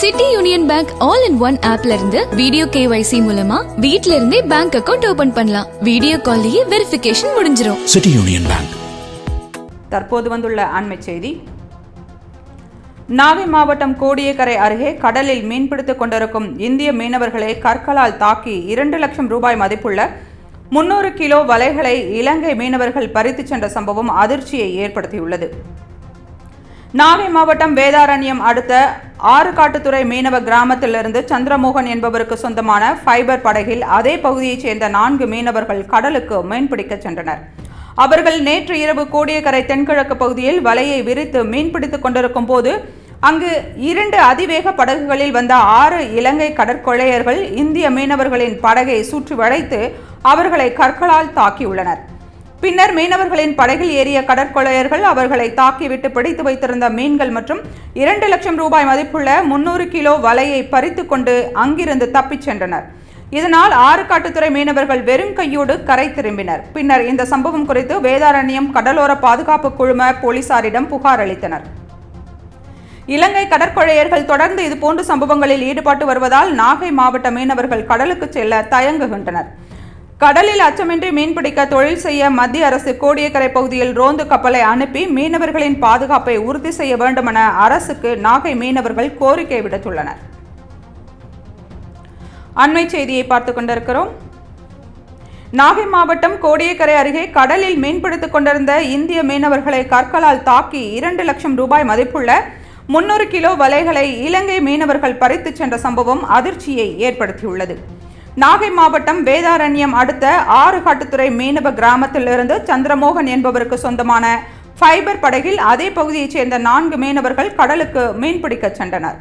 City Union Bank all in one ஆப்ல இருந்து video KYC மூலமா வீட்ல இருந்தே பேங்க் அக்கவுண்ட் ஓபன் பண்ணலாம். வீடியோ கால்லயே வெரிஃபிகேஷன் முடிஞ்சிரும். City Union Bank. தற்போது வந்துள்ள அண்மைச் செய்தி. நாகை மாவட்டம் கோடியக்கரை அருகே கடலில் மீன்பிடித்துக் கொண்டிருக்கும் இந்திய மீனவர்களை கற்களால் தாக்கி இரண்டு லட்சம் ரூபாய் மதிப்புள்ள முன்னூறு கிலோ வலைகளை இலங்கை மீனவர்கள் பறித்துச் சென்ற சம்பவம் அதிர்ச்சியை ஏற்படுத்தியுள்ளது. நாகை மாவட்டம் வேதாரண்யம் அடுத்த ஆறுகாட்டுத்துறை மீனவ கிராமத்திலிருந்து சந்திரமோகன் என்பவருக்கு சொந்தமான ஃபைபர் படகில் அதே பகுதியைச் சேர்ந்த நான்கு மீனவர்கள் கடலுக்கு மீன்பிடிக்க சென்றனர். அவர்கள் நேற்று இரவு கோடியக்கரை தென்கிழக்கு பகுதியில் வலையை விரித்து மீன்பிடித்துக் கொண்டிருக்கும் போது அங்கு இரண்டு அதிவேக படகுகளில் வந்த ஆறு இலங்கை கடற்கொள்ளையர்கள் இந்திய மீனவர்களின் படகை சுற்றி வளைத்து அவர்களை கற்களால் தாக்கியுள்ளனர். பின்னர் மீனவர்களின் படகில் ஏறிய கடற்கொள்ளையர்கள் அவர்களை தாக்கிவிட்டு பிடித்து வைத்திருந்த மீன்கள் மற்றும் இரண்டு லட்சம் ரூபாய் மதிப்புள்ள முன்னூறு கிலோ வலையை பறித்து கொண்டு அங்கிருந்து தப்பிச் சென்றனர். இதனால் ஆறுகாட்டுத்துறை மீனவர்கள் வெறும் கையோடு கரை திரும்பினர். பின்னர் இந்த சம்பவம் குறித்து வேதாரண்யம் கடலோர பாதுகாப்பு குழும போலீசாரிடம் புகார் அளித்தனர். இலங்கை கடற்கொள்ளையர்கள் தொடர்ந்து இதுபோன்ற சம்பவங்களில் ஈடுபட்டு வருவதால் நாகை மாவட்ட மீனவர்கள் கடலுக்கு செல்ல தயங்குகின்றனர். கடலில் அச்சமின்றி மீன்பிடிக்க தொழில் செய்ய மத்திய அரசு கோடியக்கரை பகுதியில் ரோந்து கப்பலை அனுப்பி மீனவர்களின் பாதுகாப்பை உறுதி செய்ய வேண்டுமென அரசுக்கு நாகை மீனவர்கள் கோரிக்கை விடுத்துள்ளனர். அண்மை செய்தியை பார்த்துக் கொண்டிருக்கிறோம். நாகை மாவட்டம் கோடியக்கரை அருகே கடலில் மீன்பிடித்துக் கொண்டிருந்த இந்திய மீனவர்களை கற்களால் தாக்கி இரண்டு லட்சம் ரூபாய் மதிப்புள்ள முன்னூறு கிலோ வலைகளை இலங்கை மீனவர்கள் பறித்துச் சென்ற சம்பவம் அதிர்ச்சியை ஏற்படுத்தியுள்ளது. நாகை மாவட்டம் வேதாரண்யம் அடுத்த ஆறுகாட்டுத்துறை மீனவ கிராமத்திலிருந்து சந்திரமோகன் என்பவருக்கு சொந்தமான ஃபைபர் படகில் அதே பகுதியைச் சேர்ந்த நான்கு மீனவர்கள் கடலுக்கு மீன்பிடிக்கச் சென்றனர்.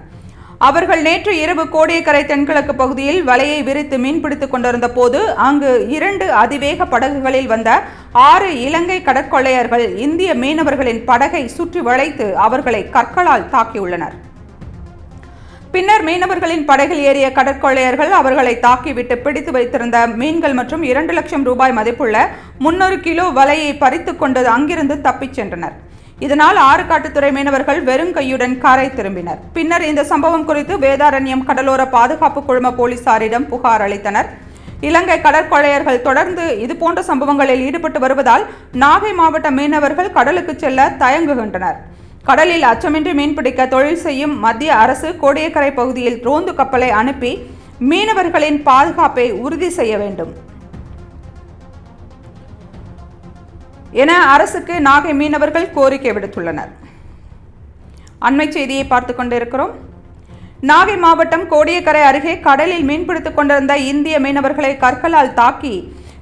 அவர்கள் நேற்று இரவு கோடியக்கரை தென்கிழக்கு பகுதியில் வலையை விரித்து மீன்பிடித்துக் கொண்டிருந்த போது அங்கு இரண்டு அதிவேக படகுகளில் வந்த ஆறு இலங்கை கடற்கொள்ளையர்கள் இந்திய மீனவர்களின் படகை சுற்றி வளைத்து அவர்களை கற்களால் தாக்கியுள்ளனர். பின்னர் மீனவர்களின் படகில் ஏறிய கடற்கொள்ளையர்கள் அவர்களை தாக்கிவிட்டு பிடித்து வைத்திருந்த மீன்கள் மற்றும் இரண்டு லட்சம் ரூபாய் மதிப்புள்ள முன்னூறு கிலோ வலையை பறித்து கொண்டு அங்கிருந்து தப்பிச் சென்றனர். இதனால் ஆறுகாட்டுத்துறை மீனவர்கள் வெறும் கையுடன் கரை திரும்பினர். பின்னர் இந்த சம்பவம் குறித்து வேதாரண்யம் கடலோர பாதுகாப்பு குழும போலீசாரிடம் புகார் அளித்தனர். இலங்கை கடற்கொள்ளையர்கள் தொடர்ந்து இதுபோன்ற சம்பவங்களில் ஈடுபட்டு வருவதால் நாகை மாவட்ட மீனவர்கள் கடலுக்கு செல்ல தயங்குகின்றனர். கடலில் அச்சமின்றி மீன்பிடிக்க தொழில் செய்யும் மத்திய அரசு கோடியக்கரை பகுதியில் ரோந்து கப்பலை அனுப்பி மீனவர்களின் பாதுகாப்பை உறுதி செய்ய வேண்டும். என அரசுக்கு நாகை மீனவர்கள் கோரிக்கை விடுத்துள்ளனர். அண்மை செய்தியை பார்த்து கொண்டிருக்கிறோம். நாகை மாவட்டம் கோடியக்கரை அருகே கடலில் மீன்பிடித்துக் கொண்டிருந்த இந்திய மீனவர்களை கற்களால் தாக்கி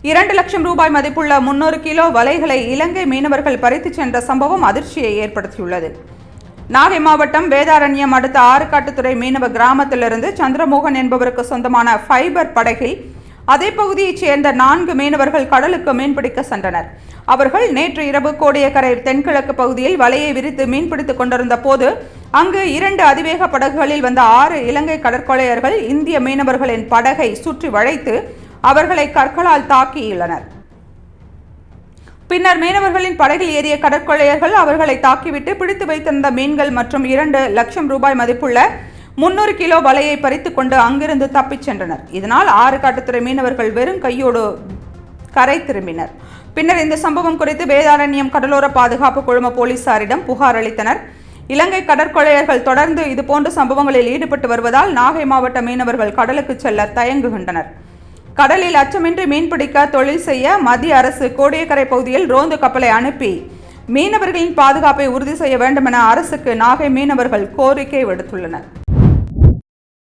இரண்டு லட்சம் ரூபாய் மதிப்புள்ள முன்னூறு கிலோ வலைகளை இலங்கை மீனவர்கள் பறித்துச் சென்ற சம்பவம் அதிர்ச்சியை ஏற்படுத்தியுள்ளது. நாகை மாவட்டம் வேதாரண்யம் அடுத்த ஆறுக்காட்டுத்துறை மீனவ கிராமத்திலிருந்து சந்திரமோகன் என்பவருக்கு சொந்தமான ஃபைபர் படகில் அதே பகுதியைச் சேர்ந்த நான்கு மீனவர்கள் கடலுக்கு மீன்பிடிக்க சென்றனர். அவர்கள் நேற்று இரவு கோடியக்கரை தென்கிழக்கு பகுதியில் வலையை விரித்து மீன்பிடித்துக் கொண்டிருந்த போது அங்கு இரண்டு அதிவேக படகுகளில் வந்த ஆறு இலங்கை கடற்கொள்ளையர்கள் இந்திய மீனவர்களின் படகை சுற்றி வளைத்து அவர்களை கற்களால் தாக்கியுள்ளனர். பின்னர் மீனவர்களின் படகில் ஏறிய கடற்கொள்ளையர்கள் அவர்களை தாக்கிவிட்டு பிடித்து வைத்திருந்த மீன்கள் மற்றும் இரண்டு லட்சம் ரூபாய் மதிப்புள்ள முன்னூறு கிலோ வலையை பறித்து கொண்டு அங்கிருந்து தப்பிச் சென்றனர். இதனால் ஆறு காட்டுத்துறை மீனவர்கள் வெறும் கையோடு கரை திரும்பினர். பின்னர் இந்த சம்பவம் குறித்து வேதாரண்யம் கடலோர பாதுகாப்பு குழும போலீசாரிடம் புகார் அளித்தனர். இலங்கை கடற்கொள்ளையர்கள் தொடர்ந்து இதுபோன்ற சம்பவங்களில் ஈடுபட்டு வருவதால் நாகை மாவட்ட மீனவர்கள் கடலுக்கு செல்ல தயங்குகின்றனர். கடலில் அச்சமின்றி மீன்பிடிக்க தொழில் செய்ய மத்திய அரசு கோடியக்கரை பகுதியில் ரோந்து கப்பலை அனுப்பி மீனவர்களின் பாதுகாப்பை உறுதி செய்ய வேண்டும் என அரசுக்கு நாகை மீனவர்கள் கோரிக்கை விடுத்துள்ளனர்.